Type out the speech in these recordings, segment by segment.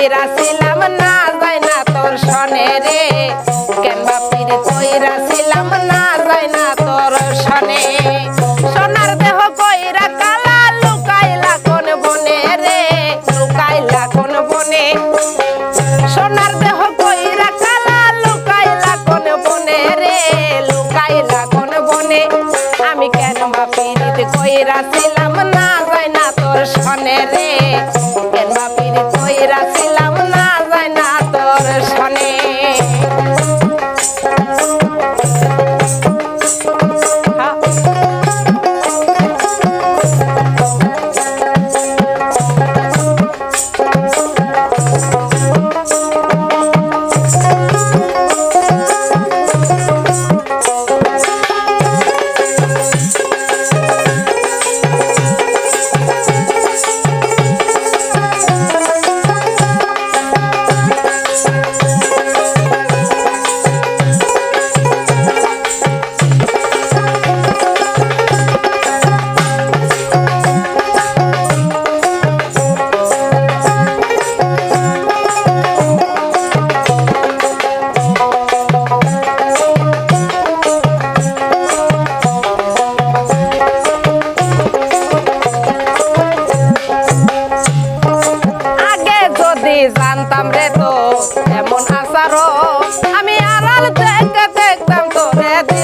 কইরা ছিলাম না যায় না তোর সনে রে। কেন বাপির কইরা ছিলাম না যায় না তোর সনে সোনার দেহ কইরা কালা লুকাইলা কোন বনে রে, লুকাইলা কোন বনে। সোনার দেহ কইরা কালা লুকাইলা কোন বনে রে, লুকাইলা কোন বনে। আমি কেন বাপিরিত কইরা ছিলাম না যায় না তোর সনে রে। যদি জানতাম রে তো এমন আসারও আমি আড়াল দেখতাম তোরে দিতাম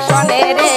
বন্ধু